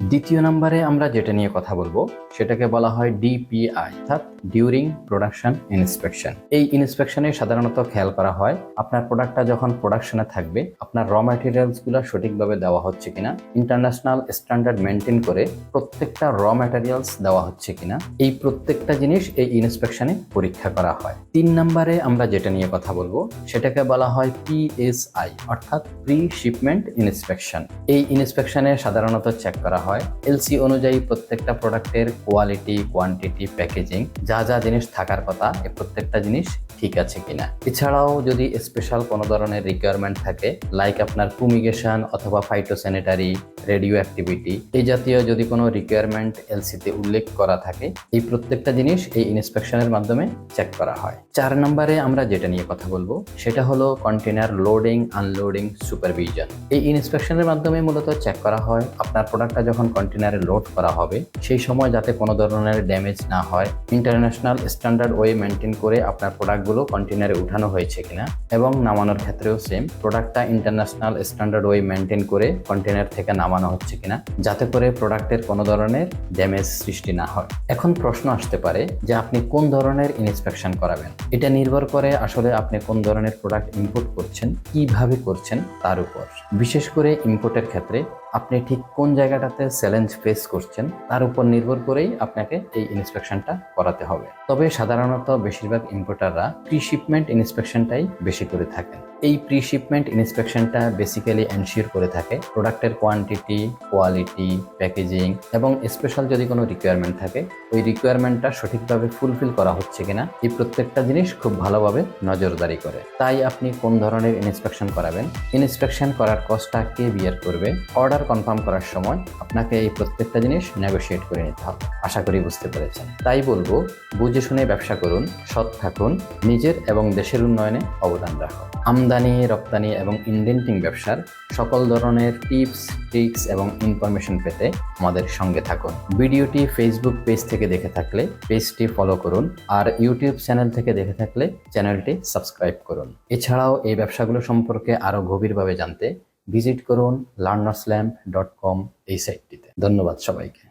দ্বিতীয় নম্বরে আমরা যেটা নিয়ে কথা বলব, সেটাকে বলা হয় ডিপিআই, অর্থাৎ ডিউরিং প্রোডাকশন ইন্সপেকশন এই ইন্সপেকশনে সাধারণত খেয়াল করা হয়, আপনার প্রোডাক্টটা যখন প্রোডাকশনে থাকবে, আপনার র ম্যাটেরিয়ালসগুলো সঠিকভাবে দেওয়া হচ্ছে কিনা ইন্টারন্যাশনাল স্ট্যান্ডার্ড মেনটেন করে প্রত্যেকটা র ম্যাটেরিয়ালস দেওয়া হচ্ছে কিনা, এই প্রত্যেকটা জিনিস এই ইন্সপেকশনে পরীক্ষা করা হয়। তিন নম্বরে আমরা যেটা নিয়ে কথা বলব, সেটাকে বলা হয় পিএসআই অর্থাৎ প্রি শিপমেন্ট ইন্সপেকশন এই ইন্সপেকশনে সাধারণত চেক করা হয় এলসি অনুযায়ী প্রত্যেকটা প্রোডাক্টের কোয়ালিটি কোয়ান্টিটি প্যাকেজিং যা যা জিনিস থাকার কথা, এই প্রত্যেকটা জিনিস ঠিক আছে কিনা। এছাড়াও যদি স্পেশাল কোনো ধরনের রিকোয়ারমেন্ট থাকে লাইক আপনার ফুমিগেশন অথবা ফাইটোস্যানিটারি রেডিও অ্যাক্টিভিটি এই জাতীয় যদি কোনো রিকোয়ারমেন্ট এলসিতে উল্লেখ করা থাকে, এই প্রত্যেকটা জিনিস এই ইন্সপেকশনের মাধ্যমে চেক করা হয়। চার নম্বরে আমরা যেটা নিয়ে কথা বলব, সেটা হলো কন্টেনার লোডিং আনলোডিং সুপারভিশন এই ইন্সপেকশনের মাধ্যমে মূলত চেক করা হয়, আপনার প্রোডাক্টটা যখন কন্টেনারে লোড করা হবে, সেই সময় যাতে কোনো ধরনের ড্যামেজ না হয়। ইন্টারন্যাশনাল স্ট্যান্ডার্ড ওয়ে মেনটেন করে আপনার প্রোডাক্টগুলো কন্টেনারে উঠানো হয়েছে কিনা এবং নামানোর ক্ষেত্রেও সেম প্রোডাক্টটা ইন্টারন্যাশনাল স্ট্যান্ডার্ড ওয়ে মেনটেন করে কন্টেনার থেকে নামানো হচ্ছে কিনা, যাতে করে প্রোডাক্টের কোনো ধরনের ড্যামেজ সৃষ্টি না হয়। এখন প্রশ্ন আসতে পারে যে আপনি কোন ধরনের ইন্সপেকশন করাবেন? এটা নির্ভর করে আসলে আপনি কোন ধরনের প্রোডাক্ট ইম্পোর্ট করছেন, কীভাবে করছেন তার উপর। বিশেষ করে ইম্পোর্টের ক্ষেত্রে আপনি ঠিক কোন জায়গাটাতে চ্যালেঞ্জ ফেস করছেন, তার উপর নির্ভর করেই আপনাকে এই ইন্সপেকশনটা করাতে হবে। তবে সাধারণত বেশিরভাগ ইম্পোর্টাররা প্রি শিপমেন্ট ইন্সপেকশনটাই বেশি করে থাকেন। এই প্রি শিপমেন্ট ইন্সপেকশনটা বেসিক্যালি এনশিওর করে থাকে প্রোডাক্টের কোয়ান্টিটি কোয়ালিটি প্যাকেজিং এবং স্পেশাল যদি কোনো রিকোয়ারমেন্ট থাকে, ওই রিকোয়ারমেন্টটা সঠিকভাবে ফুলফিল করা হচ্ছে কিনা, এই প্রত্যেকটা জিনিস খুব ভালোভাবে নজরদারি করে। তাই আপনি কোন ধরনের ইন্সপেকশন করাবেন? ইন্সপেকশন করার কস্টটা কে বিয়ার করবে? অর্ডার কনফার্ম করার সময় আপনাকে এই প্রত্যেকটা জিনিস নেগোশিয়েট করে নিতে হবে। আশা করি বুঝতে পেরেছেন। তাই বলব, বুঝে শুনে ব্যবসা করুন, সৎ থাকুন, নিজের এবং দেশের উন্নয়নে অবদান রাখুন। আমদানি, রপ্তানি এবং ইন্ডেন্টিং ব্যবসার সকল ধরনের টিপস ট্রিক্স এবং ইনফরমেশন পেতে আমাদের সঙ্গে থাকুন। ভিডিওটি ফেসবুক পেজ থেকে দেখে থাকলে পেজটি ফলো করুন আর ইউটিউব চ্যানেল থেকে দেখে থাকলে চ্যানেলটি সাবস্ক্রাইব করুন। এছাড়াও এই ব্যবসাগুলো সম্পর্কে আরও গভীরভাবে জানতে ভিজিট করুন লার্নার্সল্যাম্প ডট কম এই সাইটটিতে ধন্যবাদ সবাইকে।